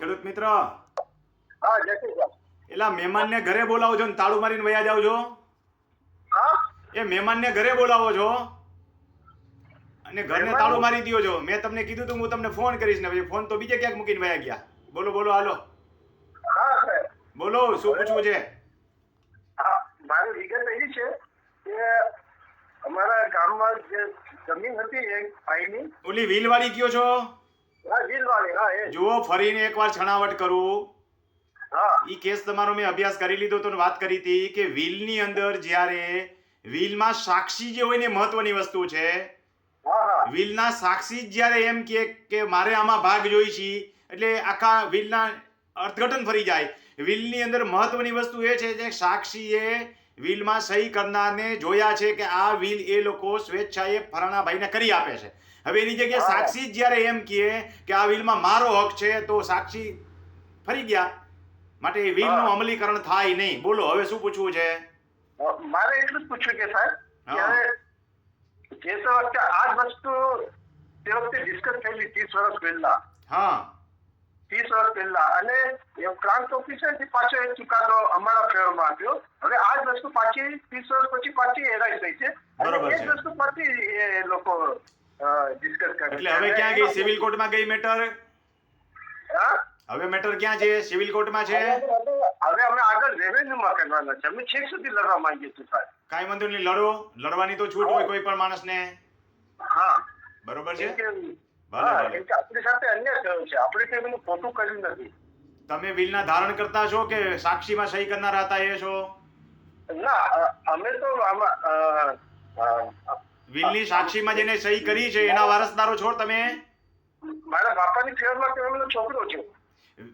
ખેડૂત મિત્ર. હા જય શ્રી કૃષ્ણ. એલા મહેમાનને ઘરે બોલાવો છો ને તાળું મારીને વયા જાવ છો એ મહેમાન ને ઘરે બોલાવો છો. અને ઘરને મહેમાન? તાળું મારી દો છો. મેં તમને કીધું તું હું તમને ફોન કરીશ ને પછી ફોન તો બીજે ક્યાંક મૂકીને વયા ગયા. બોલો બોલો હાલો. હા બોલો શું પૂછવું છે? મારી વિગત એવી છે કે અમારા ગામમાં જે જમીન હતી એક ભાઈની ઓલી વ્હીલવાળી કયો છો? જુઓ ફરીને એકવાર છણાવટ કરું. ઈ કેસ તમારો મેં અભ્યાસ કરી લીધો તો વાત કરી હતી કે વ્હીલની અંદર જ્યારે વ્હીલમાં સાક્ષી જે હોય ને મહત્વની વસ્તુ છે. ના વ્હીલના સાક્ષી જ્યારે એમ કે કે મારે આમાં ભાગ જોઈ છે એટલે આખા વ્હીલના અર્થઘટન ફરી જાય. વ્હીલની અંદર મહત્વની વસ્તુ એ છે કે સાક્ષીએ વ્હીલમાં સહી કરનારને જોયા છે કે આ વ્હીલ એ લોકો સ્વેચ્છાએ ફરાણા ભાઈને કરી આપે છે. હવે એની જગ્યાએ સાક્ષી જ જ્યારે એમ કહે કે આ વિલમાં મારો હક છે તો સાક્ષી ફરી ગયા. માટે એ વિલનું અમલીકરણ થાય નહીં. બોલો હવે શું પૂછવું છે? મારે એટલું જ પૂછ્યું કે સાહેબ જે તે વખતે આ વસ્તુ તે વખતે ડિસ્કસ થયેલી ત્રીસ વર્ષ પહેલા. હા. ત્રીસ વર્ષ પહેલા. અને એ પ્રાંત ઓફિસરથી પાછો એક ચુકાદો અમારા ફેવરમાં આપ્યો હવે આ જ વસ્તુ પાછી ત્રીસ વર્ષ પછી પાછી એરાઈ થઈ છે. અને એ જ વસ્તુ પાછી એ લોકો ડિસ્કસ કરી. એટલે હવે ક્યાં ગઈ? સિવિલ કોર્ટમાં ગઈ મેટર? હા? હવે મેટર ક્યાં છે? સિવિલ કોર્ટમાં છે? હવે અમે આગળ રેવન્યુમાં કરવાના છે. અમે છેક સુધી લડવા માંગીએ છીએ સાહેબ. કાંઈ વાંધો નહીં લડો. લડવાની તો છૂટ હોય કોઈ પણ માણસને. હા. બરોબર છે? ભલે, આપણી સાથે અન્ય થયો છે. આપણે કઈ બધું ખોટું કર્યું નથી. તમે બિલના ધારણ કરતા છો કે સાક્ષીમાં સહી કરનારા હતા એ છો? ના અમે તો આમાં વિલની સાક્ષીમાં જેને સહી કરી છે એના વારસદારો છો તમે. મારા બાપાની ફેવરમાં કહેવાનો છોકરો છું.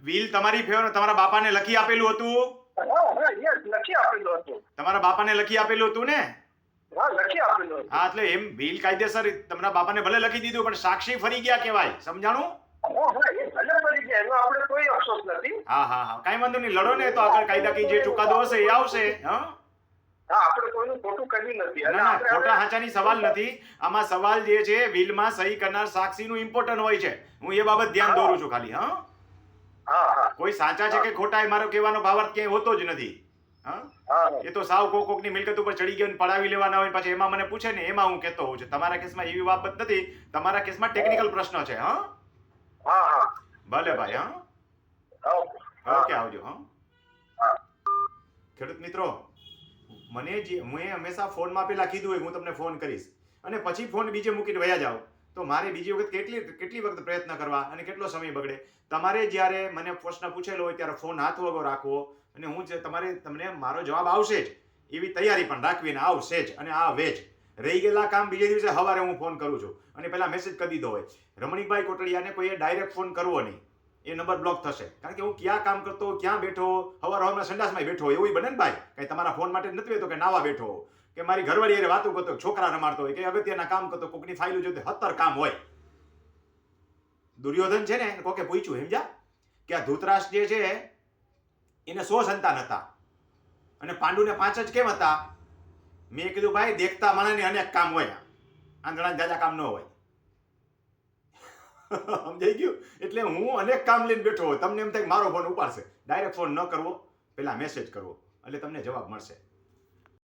વિલ તમારી ફેવર તમારા બાપાને લખી આપેલું હતું? લખી આપેલું તમારા બાપાને લખી આપેલું હતું ને? હા લખી આપેલું હા એટલે એમ બિલ કાયદેસર તમારા બાપાને ભલે લખી દીધું પણ સાક્ષી ફરી ગયા કહેવાય. સમજાણું? હા હા કોઈ હા હા વાંધો નહીં લડો ને તો આગળ કાયદાકીય જે ચુકાદો હશે એ આવશે હા? ખોટું હાચાની સવાલ નથી. આમાં સવાલ જે છે વિલમાં સહી કરનાર સાક્ષીનું ઇમ્પોર્ટન્ટ હોય છે. હું એ બાબત ધ્યાન દોરું છું ખાલી હા? હા હા. કોઈ સાચા છે કે ખોટા એ મારો કહેવાનો ભાવાર્થ ક્યાંય હોતો જ નથી. હા? હા. હા એ તો સાવ કોક કોકની મિલકત ઉપર ચડી ગયો પડાવી લેવાના હોય પછી એમાં મને પૂછે ને એમાં હું કહેતો હોઉં છું. તમારા કેસમાં એવી બાબત નથી. તમારા કેસમાં ટેકનિકલ પ્રશ્ન છે હા? ભલે ભાઈ હા? ઓકે. આવજો હા. ખેડૂત મિત્રો મને જે મેં હંમેશા ફોનમાં પેલા કીધું હોય, હું તમને ફોન કરીશ. અને પછી ફોન બીજે મૂકીને વયા જાઓ. તો મારે બીજી વખત કેટલી કેટલી વખત પ્રયત્ન કરવા અને કેટલો સમય બગડે? તમારે જ્યારે મને પ્રશ્ન પૂછેલો હોય ત્યારે ફોન હાથ વગો રાખવો અને હું જે તમારે, તમને મારો જવાબ આવશે જ. એવી તૈયારી પણ રાખવી અને આવશે જ અને આ વેજ રહી ગયેલા કામ બીજે દિવસે સવારે હું ફોન કરું છું. અને પહેલાં મેસેજ કરી દીધો હોય. રમણીકભાઈ કોટડિયાને કોઈએ ડાયરેક્ટ ફોન કરવો નહીં. એ નંબર બ્લોક થશે. કારણ કે હું ક્યાં કામ કરતો, ક્યાં બેઠો, હવાર હવારમાં સંડાસમાં બેઠો, એવું બને ને ભાઈ. કઈ તમારા ફોન માટે નથી બેઠો કે નાવા બેઠો. કે મારી ઘરવાળી એ વાતો કરતો, છોકરા રમાડતો હોય, કે અગત્યના કામ કરતો, કોકની ફાઇલો જોતે હતર કામ હોય. દુર્યોધન છે ને કોકે પૂછ્યું સમજ્યા કે આ ધૃતરાષ્ટ્ર જે છે, એને સો સંતાન હતા? અને પાંડુને પાંચ જ કેમ હતા? મેં કીધું, ભાઈ, દેખતા માણસને અનેક કામ હોય. આંધળા જાજા કામ ન હોય. સમજાઈ ગયું? એટલે હું અનેક કામ લઈને બેઠો હોય, તમને એમ થાય મારો ફોન ઉપાડશે. ડાયરેક્ટ ફોન ન કરવો પહેલાં મેસેજ કરવો. એટલે તમને જવાબ મળશે.